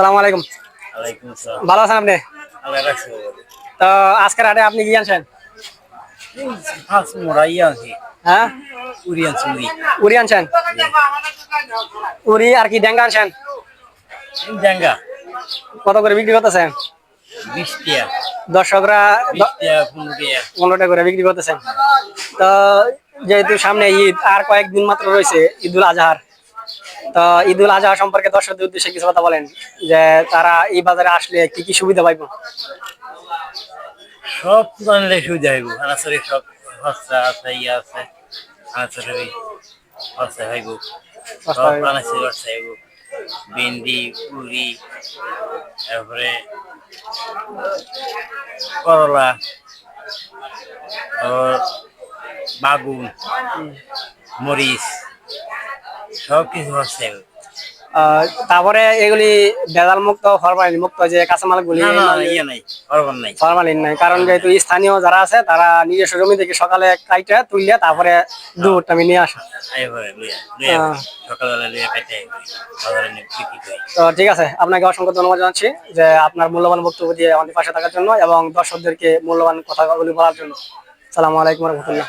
সালাম আলাইকুম। ভালো আছেন আপনি? আল্লাহ রাখছে তো আজকের হাটে আপনি কি আনছেন? আনছি। হ্যাঁ? উড়ি আনছি উড়ি উড়ি আনছেন? উড়ি আর কি ডেঙ্গা আনছেন? ডাঙ্গা। কত করে বিক্রি করতেছেন? দর্শকরা বিশ টিয়া পনেরো টিয়া। পনেরো টাকা করে বিক্রি করতেছেন। তো যেহেতু সামনে ঈদ আর কয়েকদিন মাত্র রয়েছে ঈদুল আজহার তো ঈদুল আজহা সম্পর্কে দর্শকদের উদ্দেশ্যে কিছু কথা বলেন যে তারা এই বাজারে আসলে কি কি সুবিধা পাইব? সব আনলে সুবিধা হইব আনাচরি সব খরচা আছে ইয়ে আছে। আনাচরি খরচা হইব সব। আনাচরি খরচা হইব ভেন্ডি পুরি তারপরে করলা বাগুন মরিচ। সব কিছু তারপরে এগুলি ভেজাল মুক্ত ফরমালিন মুক্ত যে কাঁচামাল গুলি না না ইয়ে নাই ফরমালিন নাই। কারণ যেহেতু স্থানীয় যারা আছে তারা নিজস্ব জমি থেকে সকালে কাইটা তুললে তারপরে আমি নিয়ে আসে। হ্যাঁ। কাটে বাজারে নিয়ে করি। তো ঠিক আছে আপনাকে অসংখ্য ধন্যবাদ জানাচ্ছি যে আপনার মূল্যবান বক্তব্য দিয়ে আমাদের পাশে থাকার জন্য এবং দর্শকদেরকে মূল্যবান কথাগুলি বলার জন্য। সালামু আলাইকুম রহমতুল্লাহ।